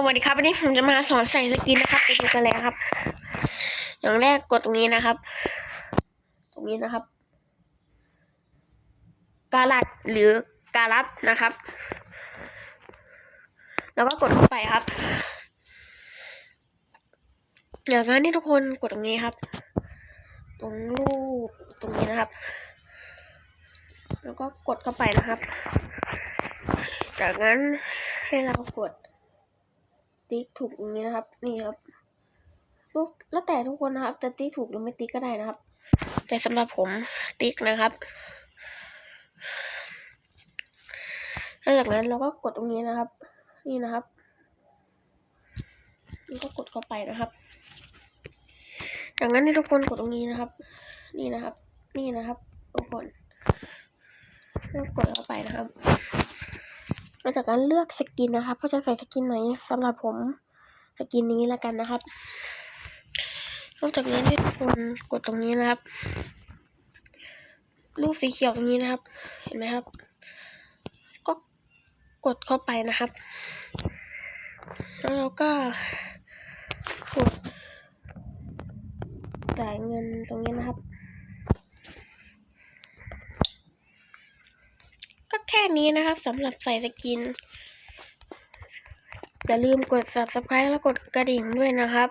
สวัสดีครับวันนี้ผมจะมาสอนใส่สกินนะครับไปดูกันเลยครับ อย่างแรกกดตรงนี้นะครับ ตรงนี้นะครับ กาลัดหรือกาลัดนะครับ แล้วก็กดเข้าไปครับอย่างนั้นนี่ทุกคนกดตรงนี้ครับ ตรงรูปตรงนี้นะครับ แล้วก็กดเข้าไปนะครับ จากนั้นให้เรากด ติ๊กถูกอย่างนี้นะครับ นี่ครับทุกแล้วแต่ทุกคนนะครับ จะติ๊กถูกหรือไม่ติ๊กก็ได้นะครับ แต่สำหรับผมติ๊กนะครับแล้วจากนั้นเราก็กดตรงนี้นะครับ นี่นะครับแล้วก็กดเข้าไปนะครับจากนั้นให้ทุกคนกดตรงนี้นะครับ นี่นะครับ นี่นะครับ ทุกคนแล้วกดเข้าไปนะครับ หลังจากนั้นเลือกสกินนะครับว่าจะใส่สกินไหนสำหรับผมสกินนี้แล้วกันนะครับ นอกจากนี้ให้ทุกคนกดตรงนี้นะครับ รูปสีเขียวตรงนี้นะครับ เห็นไหมครับ ก็กดเข้าไปนะครับ แล้วเราก็กดจ่ายเงินตรงนี้นะครับ แค่นี้นะครับสำหรับใส่สกิน อย่าลืมกด subscribe แล้วกดกระดิ่งด้วยนะครับ